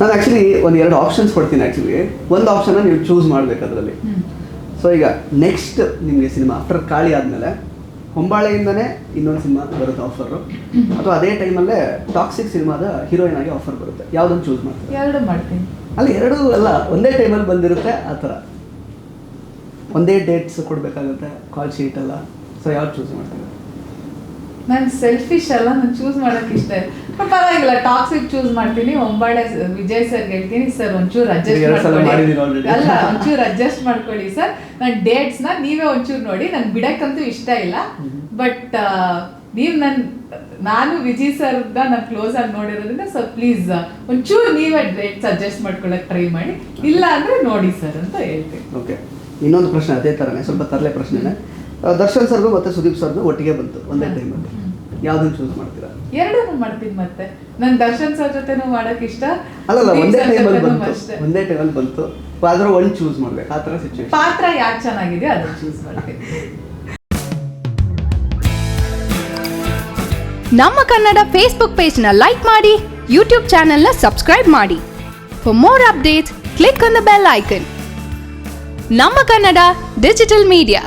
ನಾನು ಆ್ಯಕ್ಚುಲಿ ಒಂದು ಎರಡು ಆಪ್ಷನ್ಸ್ ಕೊಡ್ತೀನಿ ಆ್ಯಕ್ಚುಲಿ ಒಂದು ಆಪ್ಷನ್ನ ನೀವು ಚೂಸ್ ಮಾಡಬೇಕು ಅದರಲ್ಲಿ. ಸೊ ಈಗ ನೆಕ್ಸ್ಟ್ ನಿಮಗೆ ಸಿನಿಮಾ ಆಫ್ಟರ್ ಕಾಳಿ ಆದಮೇಲೆ ಹೊಂಬಾಳೆಯಿಂದನೇ ಇನ್ನೊಂದು ಸಿನಿಮಾ ಬರುತ್ತೆ ಆಫರು ಅಥವಾ ಅದೇ ಟೈಮಲ್ಲೇ ಟಾಕ್ಸಿಕ್ ಸಿನಿಮಾದ ಹೀರೋಯಿನ್ ಆಗಿ ಆಫರ್ ಬರುತ್ತೆ. ಯಾವುದನ್ನು ಚೂಸ್ ಮಾಡ್ತೀರಾ? ಎರಡು ಮಾಡ್ತೀನಿ. ಅಲ್ಲ ಎರಡೂ ಅಲ್ಲ ಒಂದೇ ಟೈಮಲ್ಲಿ ಬಂದಿರುತ್ತೆ ಆ ಥರ. ಒಂದೇ ಡೇಟ್ಸ್ ಕೊಡಬೇಕಾಗುತ್ತೆ ಕಾಲ್ ಶೀಟ್ ಎಲ್ಲ. ಸೊ ಯಾವ್ದು ಚೂಸ್ ಮಾಡ್ತೀರಾ? ನಾನು ಸೆಲ್ಫಿಶ್ ಅಲ್ಲ ನಾನು ಚೂಸ್ ಮಾಡೋಕೆ ಇಷ್ಟ. ಬಟ್ ಪರವಾಗಿಲ್ಲ ಟಾಕ್ಸಿಕ್ ಚೂಸ್ ಮಾಡ್ತೀನಿ. ಒಂಬಾಳೆ ವಿಜಯ್ ಸರ್ ಹೇಳ್ತೀನಿ ಸರ್ ಒಂಚೂರು ಅಡ್ಜಸ್ಟ್ ಮಾಡ್ಕೊಳ್ಳಿ. ಅಲ್ಲ ಒಂಚೂರು ಅಡ್ಜಸ್ಟ್ ಮಾಡ್ಕೊಳ್ಳಿ ಸರ್ ನನ್ನ ಡೇಟ್ಸ್ನ ನೀವೇ ಒಂಚೂರು ನೋಡಿ. ನನ್ ಬಿಡಕ್ಕಂತೂ ಇಷ್ಟ ಇಲ್ಲ. ಬಟ್ ನೀವ್ ನನ್ ನಾನು ವಿಜಯ್ ಸರ್ ನಾನು ಕ್ಲೋಸ್ ಆಗಿ ನೋಡಿರೋದ್ರಿಂದ ಸರ್ ಪ್ಲೀಸ್ ಒಂಚೂರು ನೀವೇ ಡೇಟ್ಸ್ ಅಡ್ಜಸ್ಟ್ ಮಾಡ್ಕೊಳಕ್ ಟ್ರೈ ಮಾಡಿ. ಇಲ್ಲ ಅಂದ್ರೆ ನೋಡಿ ಸರ್ ಅಂತ ಹೇಳ್ತೀನಿ. ಓಕೆ ಇನ್ನೊಂದು ಪ್ರಶ್ನೆ ಅದೇ ಥರನೇ ಸ್ವಲ್ಪ ತರಲೆ ಪ್ರಶ್ನೆನೇ. ದರ್ಶನ್ ಸರ್ದು ಮತ್ತೆ ಸುದೀಪ್ ಸರ್ದು ಒಟ್ಟಿಗೆ ಬಂತು ಒಂದೇ ಟೈಮ್ ಟೈಮಲ್ಲಿ ಯಾವ್ದನ್ನ ಚೂಸ್ ಮಾಡ್ತೀರಾ? ಎರಡನ್ನೂ ಮಾಡ್ತೀನಿ ಮತ್ತೆ. ನನ್ ದರ್ಶನ್ ಸರ್ ಜೊತೆನೂ ಮಾಡಕ್ ಇಷ್ಟ. ಅಲ್ಲಲ್ಲ ಒಂದೇ ಟೈಮ್ ಟೈಮಲ್ಲಿ ಬಂತು. ಅಷ್ಟೇ. ಒಂದೇ ಟೈಮಲ್ಲಿ ಬಂತು. ಆದ್ರೆ ಒಂದು ಚೂಸ್ ಮಾಡ್ಬೇಕು. ಆ ಥರ ಸಿಚುವೇಶನ್ ಪಾತ್ರ ಯಾಕೆ ಚೆನ್ನಾಗಿದೆ ಅದನ್ನ ಚೂಸ್ ಮಾಡ್ತೀನಿ ನಮ್ಮ ಕನ್ನಡ ಫೇಸ್ಬುಕ್ ಪೇಜ್ನ ಲೈಕ್ ಮಾಡಿ ಯೂಟ್ಯೂಬ್ ಚಾನೆಲ್ನ ಸಬ್ಸ್ಕ್ರೈಬ್ ಮಾಡಿ. For more updates click on the bell icon ನಮ್ಮ ಕನ್ನಡ ಡಿಜಿಟಲ್ ಮೀಡಿಯಾ